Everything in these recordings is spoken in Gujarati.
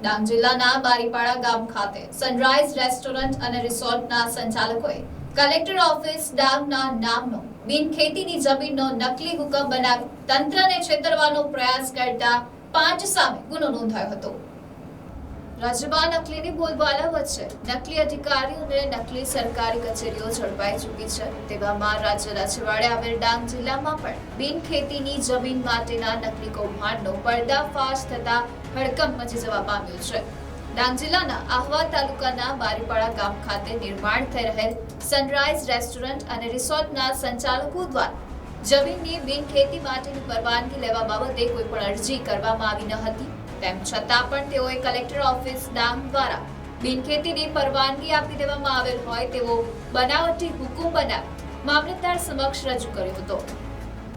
ડાંગ જિલ્લાના બારીપાડા ગામ ખાતે સનરાઈઝ રેસ્ટોરન્ટ અને રિસોર્ટના સંચાલકોએ કલેક્ટર ઓફિસ ડાંગના નામનો, બિન ખેતીની જમીનનો નકલી હુકમ બનાવી તંત્રને છેતરવાનો પ્રયાસ કરતા પાંચ સામે ગુનો નોંધાયો હતો. રાજ્યમાં નકલીની બોલબાલા વચ્ચે નકલી અધિકારીઓ અને નકલી સરકારી કચેરીઓ ઝડપાઈ ચૂકી છે. તેવામાં રાજ્યના છેવાડે આવેલ ડાંગ જિલ્લામાં પણ બિનખેતીની જમીન માટેના નકલી કૌભાંડનો પર્દાફાશ થતા હડકંપ મચી જવા પામ્યો છે. ડાંગ જિલ્લાના આહવા તાલુકાના બારીપાડા ગામ ખાતે નિર્માણ થઈ રહેલ સનરાઈઝ રેસ્ટોરન્ટ અને રિસોર્ટના સંચાલકો દ્વારા જમીનની બિનખેતી માટેની પરવાનગી લેવા બાબતે કોઈ પણ અરજી કરવામાં આવી ન હતી. તેમ છતાં પણ તેઓએ કલેક્ટર ઓફિસ ડાંગ દ્વારા બિનખેતીની પરવાનગી આપી દેવામાં આવેલ હોય તેવો બનાવટી હુકુમ બનાવી મામલતદાર સમક્ષ રજૂ કર્યો હતો.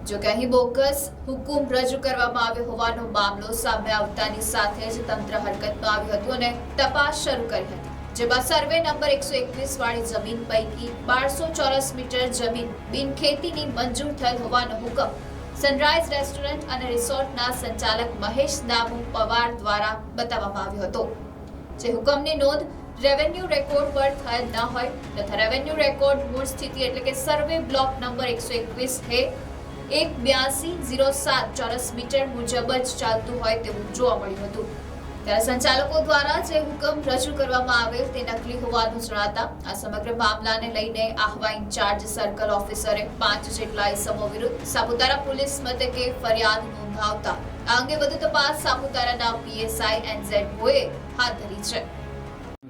જો કે અહીં બોગસ હુકુમ રજૂ કરવામાં આવ્યો હોવાનો મામલો સામે આવતાની સાથે જ તંત્ર હરકતમાં આવ્યું હતું અને તપાસ શરૂ કરી હતી, જેમાં સર્વે નંબર એકસો એકવીસ વાળી જમીન પૈકી બારસો ચોરસ મીટર જમીન બિનખેતીની મંજૂર થયેલ હોવાનો હુકમ સનરાઈઝ રેસ્ટોરન્ટ અને રિસોર્ટના સંચાલક મહેશ દામુ પવાર દ્વારા બતાવવામાં આવ્યો હતો. જે હુકમની નોંધ રેવન્યુ રેકોર્ડ પર થયેલ ન હોય તથા રેવન્યુ રેકોર્ડ મૂળ સ્થિતિ એટલે કે સર્વે બ્લોક નંબર એકસો એકવીસ હે એક બ્યાસી ઝીરો સાત ચોરસ મીટર મુજબ જ ચાલતું હોય તેવું જોવા મળ્યું હતું. ત્યારે સંચાલકો દ્વારા જે હુકમ રજૂ કરવામાં આવેલ તે નકલી હોવાનું જણાતા આ સમગ્ર મામલાને લઈને આહવા ઇન્ચાર્જ સર્કલ ઓફિસરે પાંચ જેટલા ઇસમો વિરુદ્ધ સાપુતારા પોલીસ મથકે ફરિયાદ નોંધાવતા આ અંગે વધુ તપાસ સાપુતારાના પીએસઆઈ એનઝેડ ભોએ હાથ ધરી છે.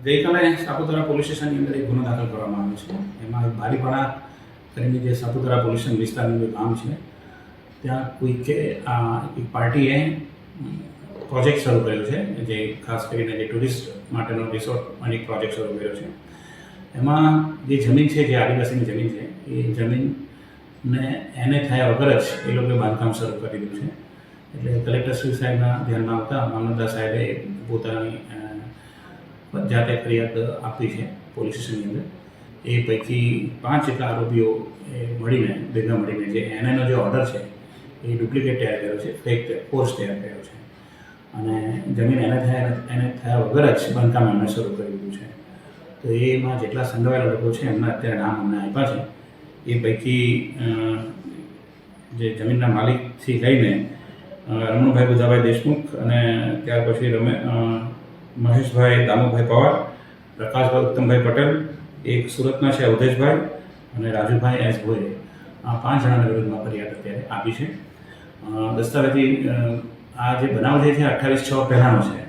ગઈકાલે સાપુતારા પોલીસ સ્ટેશનની અંદર એક ગુનો દાખલ કરવામાં આવ્યો છે. એમાં બારીપાડા કરીને જે સાપુતારા પોલીસ સ્ટેશન વિસ્તારનું ગામ છે. ત્યાં કોઈકે આ એક પાર્ટીએ પ્રોજેક્ટ શરૂ કર્યો છે, જે ખાસ કરીને જે ટુરિસ્ટ માટેનો રિસોર્ટ અનેક એક પ્રોજેક્ટ શરૂ કર્યો છે. એમાં જે જમીન છે, જે આદિવાસીની જમીન છે, એ જમીનને એને થયા વગર જ એ લોકોએ બાંધકામ શરૂ કરી દીધું છે. એટલે કલેક્ટર શ્રી સાહેબના ધ્યાનમાં આવતા મામલતદાર સાહેબે પોતાની જાતે ફરિયાદ આપી છે પોલીસ સ્ટેશનની અંદર. એ પૈકી પાંચ જેટલા આરોપીઓ એ મળીને, ભેગા મળીને જે એનઆઈનો જે ઓર્ડર છે, એ ડુપ્લિકેટ તૈયાર કર્યો છે, ફેક કોર્સ તૈયાર કર્યો છે. અને જમીન એને થયા એને થયા વગર જ બાંધકામ એમણે શરૂ કરી દીધું છે. તો એમાં જેટલા સંડોવાયેલા લોકો છે, એમના અત્યારે નામ અમને આપ્યા છે. એ પૈકી જે જમીનના માલિકથી લઈને રમણભાઈ બુધાભાઈ દેશમુખ અને ત્યાર પછી રમે મહેશભાઈ, દામુભાઈ પવાર, પ્રકાશભાઈ, ઉત્તમભાઈ પટેલ, એક સુરતના છે અવધેશભાઈ અને રાજુભાઈ એસ ભોયરે. આ પાંચ જણાના વિરુદ્ધમાં ફરિયાદ અત્યારે આપી છે. દસ્તાવેજી આ જે બનાવ જે છે, અઠ્ઠાવીસ છ પહેલાંનો છે.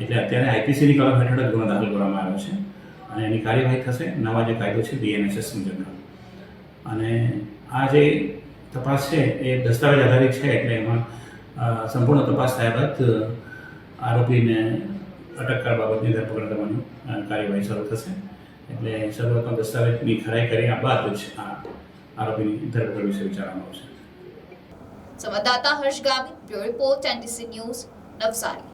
એટલે અત્યારે આઈપીસીની કલમ હેઠળ ગુનો દાખલ કરવામાં આવ્યો છે અને એની કાર્યવાહી થશે. નવા જે કાયદો છે બીએનએસએસ મુજબનો અને આ જે તપાસ છે, એ દસ્તાવેજ આધારિત છે, એટલે એમાં સંપૂર્ણ તપાસ થયા બાદ આરોપીને અટક કરવા બાબતની ધરપકડ કરવાની કાર્યવાહી શરૂ થશે. એટલે શરૂઆતમાં દસ્તાવેજની ખરાઈ કર્યા બાદ જ આ આરોપીની ધરપકડ વિશે વિચારવામાં આવશે. સંવાદદાતા Harsh Gamit bureau report NDC news Navsari.